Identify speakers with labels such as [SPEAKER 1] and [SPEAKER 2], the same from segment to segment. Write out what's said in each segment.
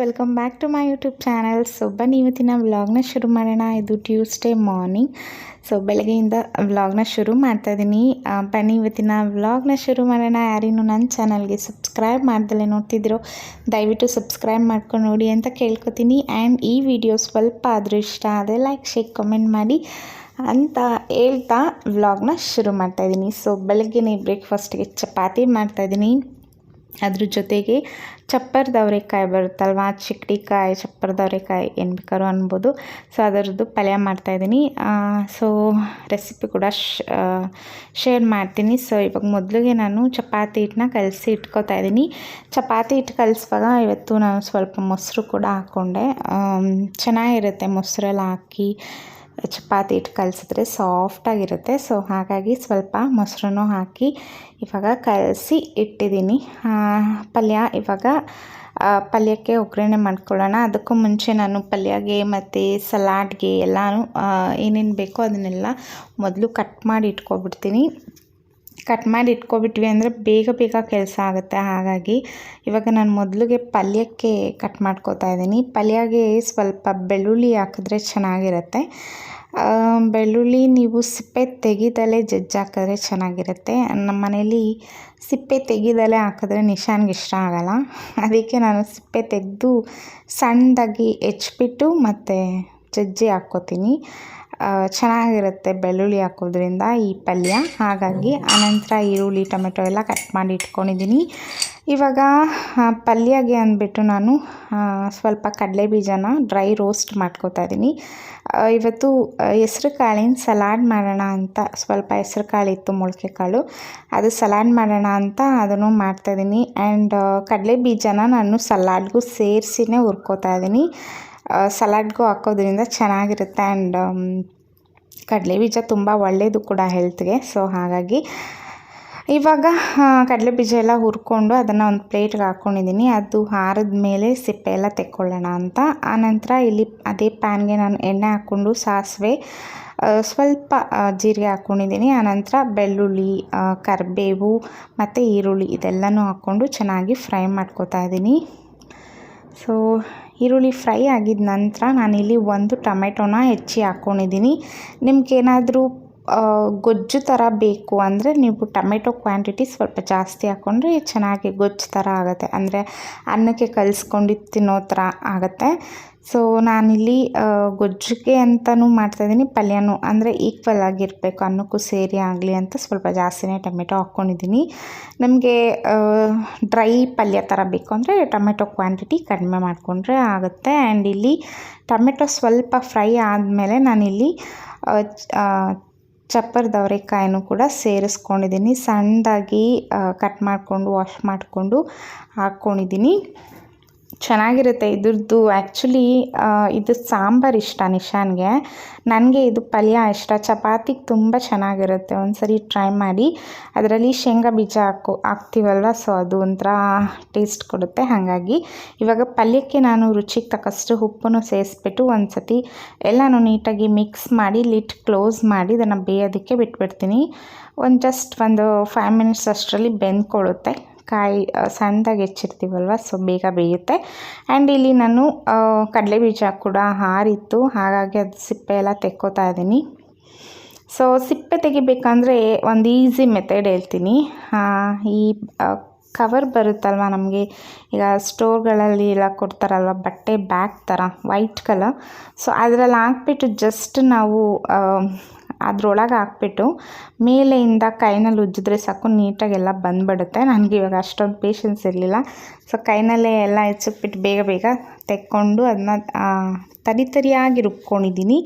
[SPEAKER 1] Welcome back to my YouTube channel so ಬನ್ನಿ, ಇವತ್ತಿನ ವ್ಲಾಗ್ನ ಶುರು ಮಾಡೋಣ. ಇದು ಟ್ಯೂಸ್ಡೇ ಮಾರ್ನಿಂಗ್ ಸೊ ಬೆಳಗ್ಗೆಯಿಂದ ವ್ಲಾಗ್ನ ಶುರು ಮಾಡ್ತಾ ಇದ್ದೀನಿ ಬನ್ನಿ, ಇವತ್ತಿನ ವ್ಲಾಗ್ನ ಶುರು ಮಾಡೋಣ. ಯಾರಿನೂ ನನ್ನ ಚಾನಲ್ಗೆ ಸಬ್ಸ್ಕ್ರೈಬ್ ಮಾಡ್ದಲೇ ನೋಡ್ತಿದ್ದೀರೋ, ದಯವಿಟ್ಟು ಸಬ್ಸ್ಕ್ರೈಬ್ ಮಾಡ್ಕೊಂಡು ನೋಡಿ ಅಂತ ಕೇಳ್ಕೊತೀನಿ. ಆ್ಯಂಡ್ ಈ ವಿಡಿಯೋ ಸ್ವಲ್ಪ ಆದರೂ ಇಷ್ಟ ಆದರೆ ಲೈಕ್ ಶೇಕ್ ಕಮೆಂಟ್ ಮಾಡಿ ಅಂತ ಹೇಳ್ತಾ ವ್ಲಾಗ್ನ ಶುರು ಮಾಡ್ತಾಯಿದ್ದೀನಿ ಸೊ ಬೆಳಗ್ಗೆನೇ ಬ್ರೇಕ್ಫಾಸ್ಟ್ಗೆ ಚಪಾತಿ ಮಾಡ್ತಾಯಿದ್ದೀನಿ ಅದ್ರ ಜೊತೆಗೆ ಚಪ್ಪರದವರೆಕಾಯಿ ಬರುತ್ತಲ್ವ? ಚಿಕ್ಕಡಿಕಾಯಿ ಚಪ್ಪರದವರೆಕಾಯಿ ಏನು ಬೇಕಾದ್ರೂ ಅನ್ಬೋದು. ಸೊ ಅದರದ್ದು ಪಲ್ಯ ಮಾಡ್ತಾಯಿದ್ದೀನಿ ಸೊ ರೆಸಿಪಿ ಕೂಡ ಶೇರ್ ಮಾಡ್ತೀನಿ. ಸೊ ಇವಾಗ ಮೊದಲಿಗೆ ನಾನು ಚಪಾತಿ ಹಿಟ್ಟನ್ನ ಕಲಸಿ ಇಟ್ಕೋತಾ ಇದ್ದೀನಿ. ಚಪಾತಿ ಹಿಟ್ಟು ಕಲಿಸುವಾಗ ಇವತ್ತು ನಾನು ಸ್ವಲ್ಪ ಮೊಸರು ಕೂಡ ಹಾಕ್ಕೊಂಡೆ ಚೆನ್ನಾಗಿರುತ್ತೆ ಮೊಸರೆಲ್ಲ ಹಾಕಿ. ಚಪಾತಿ ಹಿಟ್ಟು ಕಲಸಿದ್ರೆ ಸಾಫ್ಟಾಗಿರುತ್ತೆ ಸೊ ಹಾಗಾಗಿ ಸ್ವಲ್ಪ ಮೊಸರನ್ನು ಹಾಕಿ ಇವಾಗ ಕಲಸಿ ಇಟ್ಟಿದ್ದೀನಿ. ಪಲ್ಯ ಇವಾಗ ಪಲ್ಯಕ್ಕೆ ಒಗ್ಗರಣೆ ಮಾಡ್ಕೊಳ್ಳೋಣ. ಅದಕ್ಕೂ ಮುಂಚೆ ನಾನು ಪಲ್ಯಗೆ ಮತ್ತು ಸಲಾಡ್ಗೆ ಎಲ್ಲನೂ ಏನೇನು ಬೇಕೋ ಅದನ್ನೆಲ್ಲ ಮೊದಲು ಕಟ್ ಮಾಡಿ ಇಟ್ಕೊಬಿಡ್ತೀನಿ. ಕಟ್ ಮಾಡಿ ಇಟ್ಕೊಬಿಟ್ವಿ ಅಂದರೆ ಬೇಗ ಬೇಗ ಕೆಲಸ ಆಗುತ್ತೆ. ಹಾಗಾಗಿ ಇವಾಗ ನಾನು ಮೊದಲಿಗೆ ಪಲ್ಯಕ್ಕೆ ಕಟ್ ಮಾಡ್ಕೋತಾ ಇದ್ದೀನಿ. ಪಲ್ಯಗೆ ಸ್ವಲ್ಪ ಬೆಳ್ಳುಳ್ಳಿ ಹಾಕಿದ್ರೆ ಚೆನ್ನಾಗಿರುತ್ತೆ. ಬೆಳ್ಳುಳ್ಳಿ ನೀವು ಸಿಪ್ಪೆ ತೆಗೆದಲೇ ಜಜ್ಜಿ ಹಾಕಿದ್ರೆ ಚೆನ್ನಾಗಿರುತ್ತೆ. ನಮ್ಮ ಮನೇಲಿ ಸಿಪ್ಪೆ ತೆಗೆದಲೇ ಹಾಕಿದ್ರೆ ನಿಶಾನ್ಗೆ ಇಷ್ಟ ಆಗೋಲ್ಲ. ಅದಕ್ಕೆ ನಾನು ಸಿಪ್ಪೆ ತೆಗೆದು ಸಣ್ಣದಾಗಿ ಹೆಚ್ಚಿಬಿಟ್ಟು ಮತ್ತು ಜಜ್ಜಿ ಹಾಕ್ಕೋತೀನಿ. ಚೆನ್ನಾಗಿರುತ್ತೆ ಬೆಳ್ಳುಳ್ಳಿ ಹಾಕೋದ್ರಿಂದ ಈ ಪಲ್ಯ. ಹಾಗಾಗಿ ಆನಂತರ ಈರುಳ್ಳಿ, ಟೊಮೆಟೊ ಎಲ್ಲ ಕಟ್ ಮಾಡಿ ಇಟ್ಕೊಂಡಿದ್ದೀನಿ. ಇವಾಗ ಪಲ್ಯಗೆ ಅಂದ್ಬಿಟ್ಟು ನಾನು ಸ್ವಲ್ಪ ಕಡಲೆ ಬೀಜನ ಡ್ರೈ ರೋಸ್ಟ್ ಮಾಡ್ಕೋತಾ ಇದ್ದೀನಿ. ಇವತ್ತು ಹೆಸ್ರು ಕಾಳಿನ ಸಲಾಡ್ ಮಾಡೋಣ ಅಂತ, ಸ್ವಲ್ಪ ಹೆಸ್ರು ಕಾಳಿತ್ತು ಮೊಳಕೆ ಕಾಳು. ಅದು ಸಲಾಡ್ ಮಾಡೋಣ ಅಂತ ಅದನ್ನು ಮಾಡ್ತಾಯಿದ್ದೀನಿ ಆ್ಯಂಡ್ ಕಡಲೆ ಬೀಜನ ನಾನು ಸಲಾಡ್ಗೂ ಸೇರಿಸಿನೇ ಹುರ್ಕೋತಾ ಇದ್ದೀನಿ. ಸಲಾಡ್ಗೂ ಹಾಕೋದ್ರಿಂದ ಚೆನ್ನಾಗಿರುತ್ತೆ ಆ್ಯಂಡ್ ಕಡಲೆ ಬೀಜ ತುಂಬ ಒಳ್ಳೆಯದು ಕೂಡ ಹೆಲ್ತ್ಗೆ. ಸೊ, ಹಾಗಾಗಿ ಇವಾಗ ಕಡಲೆ ಬೀಜ ಎಲ್ಲ ಹುರ್ಕೊಂಡು ಅದನ್ನು ಒಂದು ಪ್ಲೇಟ್ಗೆ ಹಾಕ್ಕೊಂಡಿದ್ದೀನಿ ಅದು ಹಾರಿದ ಮೇಲೆ ಸಿಪ್ಪೆ ಎಲ್ಲ ತೆಕ್ಕೊಳ್ಳೋಣ ಅಂತ. ಆನಂತರ ಇಲ್ಲಿ ಅದೇ ಪ್ಯಾನ್ಗೆ ನಾನು ಎಣ್ಣೆ ಹಾಕ್ಕೊಂಡು ಸಾಸಿವೆ ಸ್ವಲ್ಪ ಜೀರಿಗೆ ಹಾಕ್ಕೊಂಡಿದ್ದೀನಿ ಆನಂತರ ಬೆಳ್ಳುಳ್ಳಿ ಕರಿಬೇವು ಮತ್ತು ಈರುಳ್ಳಿ ಇದೆಲ್ಲನೂ ಹಾಕ್ಕೊಂಡು ಚೆನ್ನಾಗಿ ಫ್ರೈ ಮಾಡ್ಕೋತಾ ಇದ್ದೀನಿ ಸೊ ಈರುಳ್ಳಿ ಫ್ರೈ ಆಗಿದ ನಂತರ ನಾನಿಲ್ಲಿ ಒಂದು ಟೊಮೆಟೊನ ಹೆಚ್ಚಿ ಹಾಕ್ಕೊಂಡಿದ್ದೀನಿ ನಿಮ್ಗೇನಾದರೂ ಗೊಜ್ಜು ಥರ ಬೇಕು ಅಂದರೆ ನೀವು ಟೊಮೆಟೊ ಕ್ವಾಂಟಿಟಿ ಸ್ವಲ್ಪ ಜಾಸ್ತಿ ಹಾಕ್ಕೊಂಡ್ರೆ ಚೆನ್ನಾಗಿ ಗೊಜ್ಜು ಥರ ಆಗುತ್ತೆ. ಅಂದರೆ ಅನ್ನಕ್ಕೆ ಕಲಿಸ್ಕೊಂಡು ತಿನ್ನೋ ಥರ ಆಗುತ್ತೆ. ಸೊ ನಾನಿಲ್ಲಿ ಗೊಜ್ಜಿಗೆ ಅಂತಲೂ ಮಾಡ್ತಾಯಿದ್ದೀನಿ ಪಲ್ಯನೂ ಅಂದರೆ ಈಕ್ವಲ್ ಆಗಿರಬೇಕು. ಅನ್ನಕ್ಕೂ ಸೇರಿ ಆಗಲಿ ಅಂತ ಸ್ವಲ್ಪ ಜಾಸ್ತಿನೇ ಟೊಮೆಟೊ ಹಾಕ್ಕೊಂಡಿದ್ದೀನಿ ನಮಗೆ ಡ್ರೈ ಪಲ್ಯ ಥರ ಬೇಕು ಅಂದರೆ ಟೊಮೆಟೊ ಕ್ವಾಂಟಿಟಿ ಕಡಿಮೆ ಮಾಡಿಕೊಂಡ್ರೆ ಆಗುತ್ತೆ. ಆ್ಯಂಡ್ ಇಲ್ಲಿ ಟೊಮೆಟೊ ಸ್ವಲ್ಪ ಫ್ರೈ ಆದಮೇಲೆ ನಾನಿಲ್ಲಿ ಚಪ್ಪರದವರೆಕಾಯನ್ನು ಕೂಡ ಸೇರಿಸ್ಕೊಂಡಿದ್ದೀನಿ. ಸಣ್ಣದಾಗಿ ಕಟ್ ಮಾಡಿಕೊಂಡು ವಾಶ್ ಮಾಡಿಕೊಂಡು ಹಾಕ್ಕೊಂಡಿದ್ದೀನಿ ಚೆನ್ನಾಗಿರುತ್ತೆ ಇದ್ರದ್ದು. ಆ್ಯಕ್ಚುಲಿ ಇದು ಸಾಂಬಾರು ಇಷ್ಟ ನಿಶಾನ್ಗೆ. ನನಗೆ ಇದು ಪಲ್ಯ ಇಷ್ಟ. ಚಪಾತಿಗೆ ತುಂಬ ಚೆನ್ನಾಗಿರುತ್ತೆ. ಒಂದು ಸರಿ ಟ್ರೈ ಮಾಡಿ. ಅದರಲ್ಲಿ ಶೇಂಗಾ ಬೀಜ ಹಾಕು, ಹಾಕ್ತೀವಲ್ವ? ಸೊ ಅದು ಒಂಥರ ಟೇಸ್ಟ್ ಕೊಡುತ್ತೆ. ಹಾಗಾಗಿ ಇವಾಗ ಪಲ್ಯಕ್ಕೆ ನಾನು ರುಚಿಗೆ ತಕ್ಕಷ್ಟು ಉಪ್ಪನ್ನು ಸೇರಿಸ್ಬಿಟ್ಟು ಒಂದು ಸತಿ ಎಲ್ಲನೂ ನೀಟಾಗಿ ಮಿಕ್ಸ್ ಮಾಡಿ ಲಿಟ್ ಕ್ಲೋಸ್ ಮಾಡಿ ಇದನ್ನು ಬೇಯೋದಕ್ಕೆ ಬಿಟ್ಬಿಡ್ತೀನಿ. ಒಂದು ಜಸ್ಟ್ ಒಂದು ಫೈವ್ ಮಿನಿಟ್ಸ್ ಅಷ್ಟರಲ್ಲಿ ಬೆಂದ್ಕೊಳ್ಳುತ್ತೆ ಕಾಯಿ ಸಣ್ಣದಾಗಿ ಹೆಚ್ಚಿರ್ತೀವಲ್ವ? ಸೊ ಬೇಗ ಬೇಯುತ್ತೆ. ಆ್ಯಂಡ್ ಇಲ್ಲಿ ನಾನು ಕಡಲೆ ಬೀಜ ಕೂಡ ಹಾರಿತ್ತು. ಹಾಗಾಗಿ ಅದು ಸಿಪ್ಪೆ ಎಲ್ಲ ತೆಕ್ಕೋತಾ ಇದ್ದೀನಿ. ಸೊ ಸಿಪ್ಪೆ ತೆಗಿಬೇಕಂದ್ರೆ ಒಂದು ಈಸಿ ಮೆಥಡ್ ಹೇಳ್ತೀನಿ. ಈ ಕವರ್ ಬರುತ್ತಲ್ವ ನಮಗೆ? ಈಗ ಸ್ಟೋರ್ಗಳಲ್ಲಿ ಎಲ್ಲ ಕೊಡ್ತಾರಲ್ವ? ಬಟ್ಟೆ ಬ್ಯಾಗ್ ಥರ ವೈಟ್ ಕಲರ್ ಸೊ ಅದರಲ್ಲಿ ಹಾಕ್ಬಿಟ್ಟು ಜಸ್ಟ್ ನಾವು ಅದ್ರೊಳಗೆ ಹಾಕ್ಬಿಟ್ಟು ಮೇಲೆಯಿಂದ ಕೈನಲ್ಲಿ ಉಜ್ಜಿದ್ರೆ ಸಾಕು, ನೀಟಾಗೆಲ್ಲ ಬಂದುಬಿಡುತ್ತೆ. ನನಗೆ ಇವಾಗ ಅಷ್ಟೊಂದು ಪೇಷನ್ಸ್ ಇರಲಿಲ್ಲ. ಸೊ ಕೈನಲ್ಲೇ ಎಲ್ಲ ಹೆಚ್ಚಿಬಿಟ್ಟು ಬೇಗ ಬೇಗ ತೆಕ್ಕೊಂಡು ಅದನ್ನ ತರಿ ತರಿಯಾಗಿ ರುಬ್ಕೊಂಡಿದ್ದೀನಿ.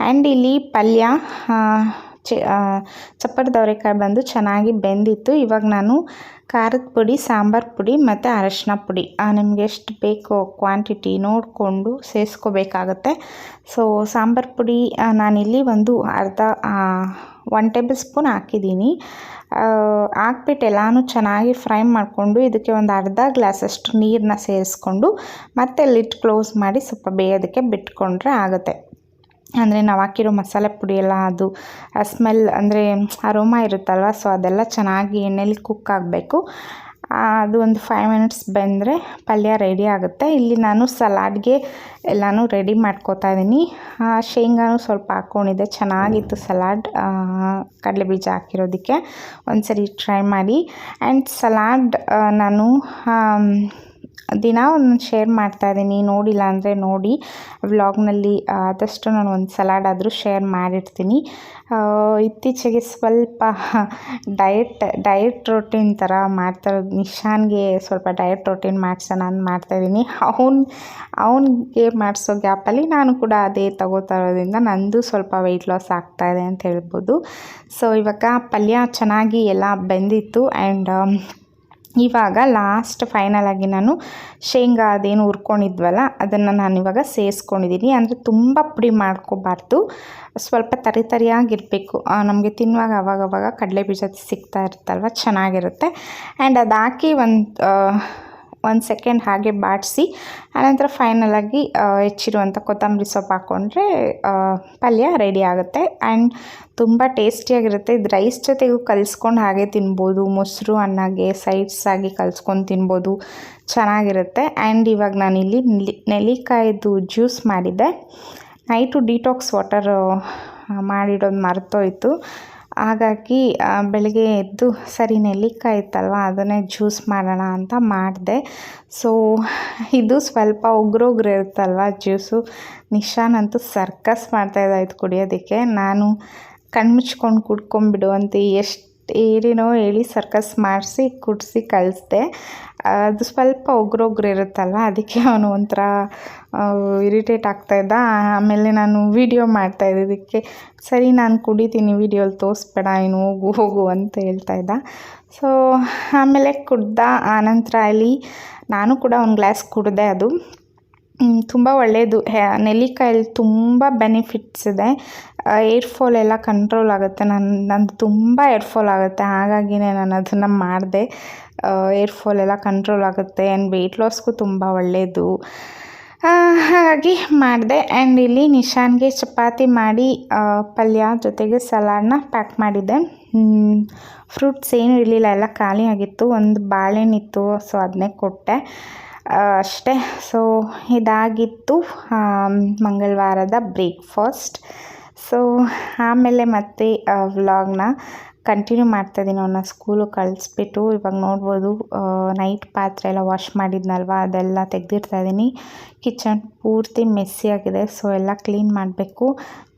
[SPEAKER 1] ಆ್ಯಂಡ್ ಇಲ್ಲಿ ಪಲ್ಯ ಚೆ ಬಂದು ಚೆನ್ನಾಗಿ ಬೆಂದಿತ್ತು. ಇವಾಗ ನಾನು ಖಾರದ ಪುಡಿ, ಸಾಂಬಾರು ಪುಡಿ ಮತ್ತು ಅರಶಿನ ಪುಡಿ. ನಿಮಗೆ ಎಷ್ಟು ಬೇಕೋ ಕ್ವಾಂಟಿಟಿ ನೋಡಿಕೊಂಡು ಸೇರಿಸ್ಕೋಬೇಕಾಗತ್ತೆ. ಸೊ ಸಾಂಬಾರು ಪುಡಿ ನಾನಿಲ್ಲಿ ಒಂದು ಅರ್ಧ ಒನ್ ಟೇಬಲ್ ಸ್ಪೂನ್ ಹಾಕಿದ್ದೀನಿ. ಹಾಕ್ಬಿಟ್ಟು ಎಲ್ಲನೂ ಚೆನ್ನಾಗಿ ಫ್ರೈ ಮಾಡಿಕೊಂಡು ಇದಕ್ಕೆ ಒಂದು ಅರ್ಧ ಗ್ಲಾಸಷ್ಟು ನೀರನ್ನ ಸೇರಿಸ್ಕೊಂಡು ಮತ್ತೆ ಲಿಟ್ ಕ್ಲೋಸ್ ಮಾಡಿ ಸ್ವಲ್ಪ ಬೇಯೋದಕ್ಕೆ ಬಿಟ್ಕೊಂಡ್ರೆ ಆಗುತ್ತೆ. ಅಂದರೆ ನಾವು ಹಾಕಿರೋ ಮಸಾಲೆ ಪುಡಿ ಎಲ್ಲ ಅದು ಸ್ಮೆಲ್ ಅಂದರೆ ಅರೋಮಾ ಇರುತ್ತಲ್ವ ಸೊ ಅದೆಲ್ಲ ಚೆನ್ನಾಗಿ ಎಣ್ಣೆಲಿ ಕುಕ್ ಆಗಬೇಕು. ಅದು ಒಂದು ಫೈವ್ ಮಿನಿಟ್ಸ್ ಬಂದರೆ ಪಲ್ಯ ರೆಡಿ ಆಗುತ್ತೆ. ಇಲ್ಲಿ ನಾನು ಸಲಾಡ್ಗೆ ಎಲ್ಲನೂ ರೆಡಿ ಮಾಡ್ಕೋತಾ ಇದ್ದೀನಿ ಶೇಂಗಾನು ಸ್ವಲ್ಪ ಹಾಕ್ಕೊಂಡಿದ್ದೆ ಚೆನ್ನಾಗಿತ್ತು ಸಲಾಡ್ ಕಡಲೆ ಬೀಜ ಹಾಕಿರೋದಕ್ಕೆ. ಒಂದು ಸರಿ ಟ್ರೈ ಮಾಡಿ ಆ್ಯಂಡ್ ಸಲಾಡ್ ನಾನು ದಿನ ಒಂದು ಶೇರ್ ಮಾಡ್ತಾ ಇದ್ದೀನಿ. ನೋಡಿಲ್ಲ ಅಂದರೆ ನೋಡಿ. ವ್ಲಾಗ್ನಲ್ಲಿ ಆದಷ್ಟು ನಾನು ಒಂದು ಸಲಾಡ್ ಆದರೂ ಶೇರ್ ಮಾಡಿರ್ತೀನಿ. ಇತ್ತೀಚೆಗೆ ಸ್ವಲ್ಪ ಡಯಟ್ ಡಯಟ್ ರೊಟೀನ್ ಥರ ಮಾಡ್ತಾ ನಿಶಾನ್ಗೆ ಸ್ವಲ್ಪ ಡಯಟ್ ರೊಟೀನ್ ಮಾಡ್ಸೋಣ ಅಂತ ಮಾಡ್ತಾಯಿದ್ದೀನಿ ಅವನ್, ಅವನಿಗೆ ಮಾಡಿಸೋ ಗ್ಯಾಪಲ್ಲಿ ನಾನು ಕೂಡ ಅದೇ ತಗೋತಾ ಇರೋದ್ರಿಂದ ನಂದು ಸ್ವಲ್ಪ ವೆಯ್ಟ್ ಲಾಸ್ ಆಗ್ತಾಯಿದೆ ಅಂತ ಹೇಳ್ಬೋದು. ಸೊ ಇವಾಗ ಪಲ್ಯ ಚೆನ್ನಾಗಿ ಎಲ್ಲ ಬೆಂದಿತ್ತು. ಆ್ಯಂಡ್ ಇವಾಗ ಲಾಸ್ಟ್ ಫೈನಲಾಗಿ ನಾನು ಶೇಂಗಾ ಅದೇನು ಹುರ್ಕೊಂಡಿದ್ವಲ್ಲ, ಅದನ್ನು ನಾನು ಇವಾಗ ಸೇರಿಸ್ಕೊಂಡಿದ್ದೀನಿ ಅಂದರೆ ತುಂಬ ಪುಡಿ ಮಾಡ್ಕೋಬಾರ್ದು. ಸ್ವಲ್ಪ ತರಿ ತರಿಯಾಗಿರಬೇಕು. ನಮಗೆ ತಿನ್ನುವಾಗ ಅವಾಗವಾಗ ಕಡಲೆ ಬೀಜ ಸಿಗ್ತಾ ಇರುತ್ತಲ್ವ, ಚೆನ್ನಾಗಿರುತ್ತೆ. ಆ್ಯಂಡ್ ಅದು ಹಾಕಿ ಒಂದು ಒಂದು ಸೆಕೆಂಡ್ ಹಾಗೆ ಬಾಡಿಸಿ, ಆನಂತರ ಫೈನಲಾಗಿ ಹೆಚ್ಚಿರುವಂಥ ಕೊತ್ತಂಬರಿ ಸೊಪ್ಪು ಹಾಕ್ಕೊಂಡ್ರೆ ಪಲ್ಯ ರೆಡಿ ಆಗುತ್ತೆ. ಆ್ಯಂಡ್ ತುಂಬ ಟೇಸ್ಟಿಯಾಗಿರುತ್ತೆ ಇದು ರೈಸ್ ಜೊತೆಗೂ ಕಲಿಸ್ಕೊಂಡು ಹಾಗೆ ತಿನ್ಬೋದು. ಮೊಸರು ಅನ್ನಾಗೆ ಸೈಡ್ಸ್ ಆಗಿ ಕಲಿಸ್ಕೊಂಡು ತಿನ್ಬೋದು. ಚೆನ್ನಾಗಿರುತ್ತೆ. ಆ್ಯಂಡ್ ಇವಾಗ ನಾನಿಲ್ಲಿ ನೆಲ್ಲಿಕಾಯಿದು ಜ್ಯೂಸ್ ಮಾಡಿದ್ದೆ. ನೈಟು ಡಿಟಾಕ್ಸ್ ವಾಟರ್ ಮಾಡಿಡೋದು ಮರ್ತೋಯ್ತು. ಹಾಗಾಗಿ ಬೆಳಗ್ಗೆ ಎದ್ದು ಸರಿ ನೆಲ್ಲಿಕಾಯಿ ಇತ್ತಲ್ವ ಅದನ್ನೇ ಜ್ಯೂಸ್ ಮಾಡೋಣ ಅಂತ ಮಾಡಿದೆ. ಸೊ, ಇದು ಸ್ವಲ್ಪ ಉಗ್ರೊಗ್ರು ಇರುತ್ತಲ್ವ ಜ್ಯೂಸು? ನಿಶಾನಂತೂ ಸರ್ಕಸ್ ಮಾಡ್ತಾಯಿದ್ದಾಯ್ತು ಕುಡಿಯೋದಕ್ಕೆ. ನಾನು ಕಣ್ಮುಚ್ಕೊಂಡು ಕುಡ್ಕೊಂಬಿಡು ಅಂತ ಎಷ್ಟು ಏನೇನೋ ಹೇಳಿ ಸರ್ಕಸ್ ಮಾಡಿಸಿ, ಕುಡಿಸಿ ಕಳಿಸ್ದೆ ಅದು ಸ್ವಲ್ಪ ಒಗ್ರೊಗ್ರು ಇರುತ್ತಲ್ಲ, ಅದಕ್ಕೆ ಅವನು ಒಂಥರ ಇರಿಟೇಟ್ ಆಗ್ತಾಯಿದ್ದ ಆಮೇಲೆ ನಾನು ವೀಡಿಯೋ ಮಾಡ್ತಾ ಇದ್ದಿದ್ದಕ್ಕೆ ಸರಿ, ನಾನು ಕುಡಿತೀನಿ ವೀಡಿಯೋಲಿ ತೋರಿಸ್ಬೇಡ ಏನು ಹೋಗು ಹೋಗು, ಅಂತ ಹೇಳ್ತಾ ಇದ್ದ. ಸೊ ಆಮೇಲೆ ಕುಡ್ದ. ಆನಂತರ ಅಲ್ಲಿ, ನಾನು ಕೂಡ ಒಂದು ಗ್ಲಾಸ್ ಕುಡಿದೆ ಅದು. ತುಂಬ ಒಳ್ಳೆಯದು ನೆಲ್ಲಿಕಾಯಲ್ಲಿ ತುಂಬ ಬೆನಿಫಿಟ್ಸ್ ಇದೆ. ಏರ್ ಫಾಲ್ ಎಲ್ಲ ಕಂಟ್ರೋಲ್ ಆಗುತ್ತೆ. ನನ್ನ ನಂದು ತುಂಬ ಏರ್ ಫಾಲ್ ಆಗುತ್ತೆ. ಹಾಗಾಗಿನೇ ನಾನು ಅದನ್ನು ಮಾಡಿದೆ. ಏರ್ ಫಾಲ್ ಎಲ್ಲ ಕಂಟ್ರೋಲ್ ಆಗುತ್ತೆ. ಆ್ಯಂಡ್ ವೆಯ್ಟ್ ಲಾಸ್ಗೂ ತುಂಬ ಒಳ್ಳೆಯದು ಹಾಗಾಗಿ ಮಾಡಿದೆ. ಆ್ಯಂಡ್ ಇಲ್ಲಿ ನಿಶಾನ್ಗೆ ಚಪಾತಿ ಮಾಡಿ ಪಲ್ಯ ಜೊತೆಗೆ ಸಲಾಡ್ನ ಪ್ಯಾಕ್ ಮಾಡಿದ್ದೆ. ಫ್ರೂಟ್ಸ್ ಏನೂ ಇರಲಿಲ್ಲ. ಎಲ್ಲ ಖಾಲಿ ಆಗಿತ್ತು ಒಂದು ಬಾಳೆಹಣ್ಣಿತ್ತು ಸೊ ಅದನ್ನೇ ಕೊಟ್ಟೆ. ಅಷ್ಟೇ. ಸೊ ಇದಾಗಿತ್ತು ಮಂಗಳವಾರದ ಬ್ರೇಕ್ಫಾಸ್ಟ್ ಸೊ ಆಮೇಲೆ ಮತ್ತೆ ವ್ಲಾಗ್ನ ಕಂಟಿನ್ಯೂ ಮಾಡ್ತಾಯಿದ್ದೀನಿ ಅವನ್ನ ಸ್ಕೂಲು ಕಳಿಸ್ಬಿಟ್ಟು ಇವಾಗ ನೋಡ್ಬೋದು ನೈಟ್ ಪಾತ್ರೆ ಎಲ್ಲ ವಾಶ್ ಮಾಡಿದ್ನಲ್ವ? ಅದೆಲ್ಲ ತೆಗೆದಿರ್ತಾಯಿದ್ದೀನಿ ಕಿಚನ್ ಪೂರ್ತಿ ಮೆಸ್ಸಿಯಾಗಿದೆ ಸೊ ಎಲ್ಲ ಕ್ಲೀನ್ ಮಾಡಬೇಕು.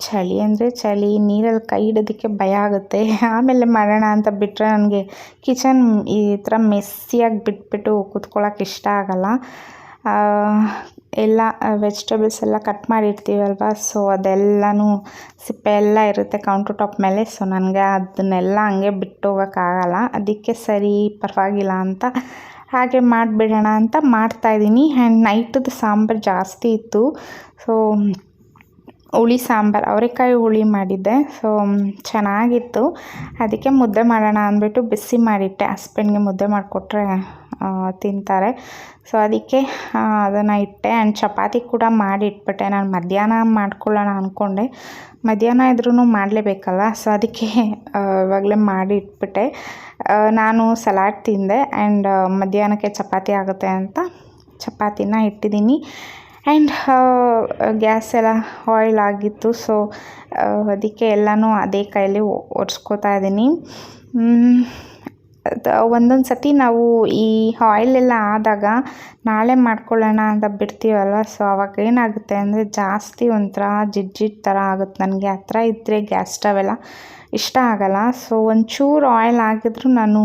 [SPEAKER 1] ಚಳಿ ಅಂದರೆ ಚಳಿ, ನೀರಲ್ಲಿ ಕೈ ಇಡೋದಕ್ಕೆ ಭಯ ಆಗುತ್ತೆ. ಆಮೇಲೆ ಮಾಡೋಣ ಅಂತ ಬಿಟ್ಟರೆ ನನಗೆ ಕಿಚನ್ ಈ ಥರ ಮೆಸ್ಸಿಯಾಗಿ ಬಿಟ್ಬಿಟ್ಟು ಕೂತ್ಕೊಳ್ಳೋಕೆ ಇಷ್ಟ ಆಗೋಲ್ಲ. ಎಲ್ಲ ವೆಜಿಟೇಬಲ್ಸ್ ಎಲ್ಲ ಕಟ್ ಮಾಡಿರ್ತೀವಲ್ವ? ಸೊ ಅದೆಲ್ಲನೂ ಸಿಪ್ಪೆ ಎಲ್ಲ ಇರುತ್ತೆ ಕೌಂಟರ್ ಟಾಪ್ ಮೇಲೆ. ಸೊ ನನಗೆ ಅದನ್ನೆಲ್ಲ ಹಂಗೆ ಬಿಟ್ಟು ಹೋಗೋಕ್ಕಾಗಲ್ಲ ಅದಕ್ಕೆ ಸರಿ, ಪರವಾಗಿಲ್ಲ ಅಂತ ಹಾಗೆ ಮಾಡಿಬಿಡೋಣ ಅಂತ ಮಾಡ್ತಾಯಿದ್ದೀನಿ ಆ್ಯಂಡ್ ನೈಟದ್ದು ಸಾಂಬಾರು ಜಾಸ್ತಿ ಇತ್ತು. ಸೊ ಹುಳಿ ಸಾಂಬಾರು, ಅವರೆಕಾಯಿ ಹುಳಿ ಮಾಡಿದ್ದೆ. ಸೊ ಚೆನ್ನಾಗಿತ್ತು. ಅದಕ್ಕೆ ಮುದ್ದೆ ಮಾಡೋಣ ಅಂದ್ಬಿಟ್ಟು ಬಿಸಿ ಮಾಡಿಟ್ಟೆ. ಹಸ್ಬೆಂಡ್ಗೆ ಮುದ್ದೆ ಮಾಡಿಕೊಟ್ರೆ ತಿಂತಾರೆ. ಸೊ ಅದಕ್ಕೆ ಅದನ್ನು ಇಟ್ಟೆ. ಆ್ಯಂಡ್ ಚಪಾತಿ ಕೂಡ ಮಾಡಿ ಇಟ್ಬಿಟ್ಟೆ ನಾನು ಮಧ್ಯಾಹ್ನ ಮಾಡ್ಕೊಳ್ಳೋಣ ಅಂದ್ಕೊಂಡೆ ಮಧ್ಯಾಹ್ನ ಇದ್ರೂ ಮಾಡಲೇಬೇಕಲ್ಲ? ಸೊ ಅದಕ್ಕೆ ಇವಾಗಲೇ ಮಾಡಿ ಇಟ್ಬಿಟ್ಟೆ ನಾನು ಸಲಾಡ್ ತಿಂದೆ. ಆ್ಯಂಡ್ ಮಧ್ಯಾಹ್ನಕ್ಕೆ ಚಪಾತಿ ಆಗುತ್ತೆ ಅಂತ ಚಪಾತಿನ ಇಟ್ಟಿದ್ದೀನಿ. ಆ್ಯಂಡ್ ಗ್ಯಾಸ್ ಎಲ್ಲ ಆಯಿಲ್ ಆಗಿತ್ತು. ಸೊ ಅದಕ್ಕೆ ಎಲ್ಲನೂ ಅದೇ ಕೈಯಲ್ಲಿ ಒರೆಸ್ಕೋತಾ ಇದ್ದೀನಿ. ಒಂದೊಂದು ಸತಿ ನಾವು ಈ ಆಯಿಲೆಲ್ಲ ಆದಾಗ ನಾಳೆ ಮಾಡ್ಕೊಳ್ಳೋಣ ಅಂತ ಬಿಡ್ತೀವಲ್ವ? ಸೊ ಅವಾಗ ಏನಾಗುತ್ತೆ ಅಂದರೆ ಜಾಸ್ತಿ ಒಂಥರ ಜಿಡ್ಜಿಡ್ ಥರ ಆಗುತ್ತೆ ನನಗೆ. ಹತ್ರ ಇದ್ದರೆ ಗ್ಯಾಸ್ ಸ್ಟವ್ ಎಲ್ಲ ಇಷ್ಟ ಆಗೋಲ್ಲ. ಸೊ ಒಂಚೂರು ಆಯಿಲ್ ಆಗಿದ್ರು ನಾನು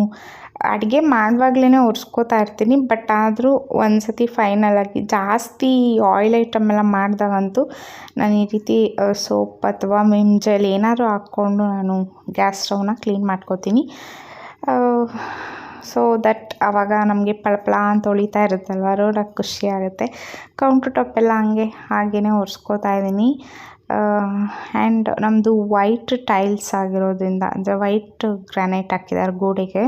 [SPEAKER 1] ಅಡುಗೆ ಮಾಡುವಾಗ್ಲೇ ಒರೆಸ್ಕೋತಾ ಇರ್ತೀನಿ. ಬಟ್ ಆದರೂ ಒಂದು ಸತಿ ಫೈನಲಾಗಿ ಜಾಸ್ತಿ ಆಯಿಲ್ ಐಟಮ್ ಎಲ್ಲ ಮಾಡಿದಾಗಂತೂ ನಾನು ಈ ರೀತಿ ಸೋಪ್ ಅಥವಾ ಮಿಮ್ ಜೆಲ್ ಏನಾದರೂ ಹಾಕ್ಕೊಂಡು ನಾನು ಗ್ಯಾಸ್ ಸ್ಟವ್ನ ಕ್ಲೀನ್ ಮಾಡ್ಕೋತೀನಿ. ಸೊ ದಟ್ ಆವಾಗ ನಮಗೆ ಪಳಪಳ ಅಂತ ಹೊಳಿತಾ ಇರುತ್ತಲ್ವ? ರೋಡಕ್ಕೆ ಖುಷಿ ಆಗುತ್ತೆ. ಕೌಂಟ್ರ್ ಟಾಪ್ ಎಲ್ಲ ಹಂಗೆ ಹಾಗೇ ಒರೆಸ್ಕೋತಾ ಇದ್ದೀನಿ. ಆ್ಯಂಡ್ ನಮ್ಮದು ವೈಟ್ ಟೈಲ್ಸ್ ಆಗಿರೋದ್ರಿಂದ, ಅಂದರೆ ವೈಟ್ ಗ್ರಾನೈಟ್ ಹಾಕಿದ್ದಾರೆ ಗೋಡೆಗೆ.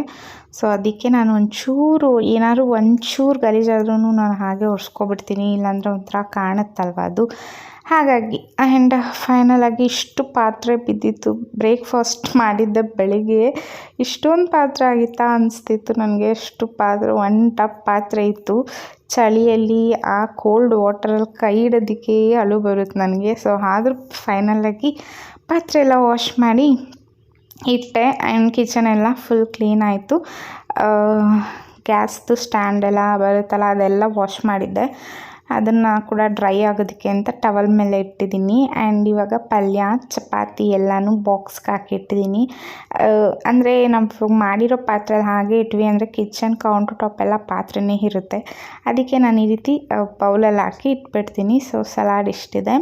[SPEAKER 1] ಸೊ ಅದಕ್ಕೆ ನಾನು ಒಂಚೂರು, ಏನಾದ್ರು ಒಂಚೂರು ಗಲೀಜಾದ್ರೂ ನಾನು ಹಾಗೆ ಒರೆಸ್ಕೊಬಿಡ್ತೀನಿ, ಇಲ್ಲಾಂದರೆ ಒಂಥರ ಕಾಣುತ್ತಲ್ವ ಅದು. ಹಾಗಾಗಿ ಆ್ಯಂಡ್ ಫೈನಲಾಗಿ ಇಷ್ಟು ಪಾತ್ರೆ ಬಿದ್ದಿತ್ತು. ಬ್ರೇಕ್ಫಾಸ್ಟ್ ಮಾಡಿದ್ದ ಬೆಳಿಗ್ಗೆ ಇಷ್ಟೊಂದು ಪಾತ್ರೆ ಆಗಿತ್ತಾ ಅನಿಸ್ತಿತ್ತು ನನಗೆ. ಎಷ್ಟು ಪಾತ್ರೆ ಒನ್ ಟಪ್ ಪಾತ್ರೆ ಇತ್ತು. ಚಳಿಯಲ್ಲಿ ಆ ಕೋಲ್ಡ್ ವಾಟರಲ್ಲಿ ಕೈ ಇಡೋದಕ್ಕೆ ಅಳು ಬರುತ್ತೆ ನನಗೆ. ಸೊ ಆದರೂ ಫೈನಲಾಗಿ ಪಾತ್ರೆ ಎಲ್ಲ ವಾಶ್ ಮಾಡಿ ಇಟ್ಟೆ ಆ್ಯಂಡ್ ಕಿಚನ್ ಎಲ್ಲ ಫುಲ್ ಕ್ಲೀನ್ ಆಯಿತು. ಗ್ಯಾಸ್ದು ಸ್ಟ್ಯಾಂಡ್ ಎಲ್ಲ ಬರುತ್ತಲ್ಲ, ಅದೆಲ್ಲ ವಾಶ್ ಮಾಡಿದ್ದೆ. ಅದನ್ನು ಕೂಡ ಡ್ರೈ ಆಗೋದಕ್ಕೆ ಅಂತ ಟವಲ್ ಮೇಲೆ ಇಟ್ಟಿದ್ದೀನಿ. ಆ್ಯಂಡ್ ಇವಾಗ ಪಲ್ಯ, ಚಪಾತಿ ಎಲ್ಲನೂ ಬಾಕ್ಸ್ಗೆ ಹಾಕಿಟ್ಟಿದ್ದೀನಿ. ಅಂದರೆ ನಾವು ಮಾಡಿರೋ ಪಾತ್ರೆ ಹಾಗೆ ಇಟ್ವಿ ಅಂದರೆ ಕಿಚನ್ ಕೌಂಟರ್ ಟಾಪ್ ಎಲ್ಲ ಪಾತ್ರೆನೇ ಇರುತ್ತೆ. ಅದಕ್ಕೆ ನಾನು ಈ ರೀತಿ ಬೌಲಲ್ಲಿ ಹಾಕಿ ಇಟ್ಬಿಡ್ತೀನಿ. ಸೊ, ಸಲಾಡ್ ಇಷ್ಟಿದೆ.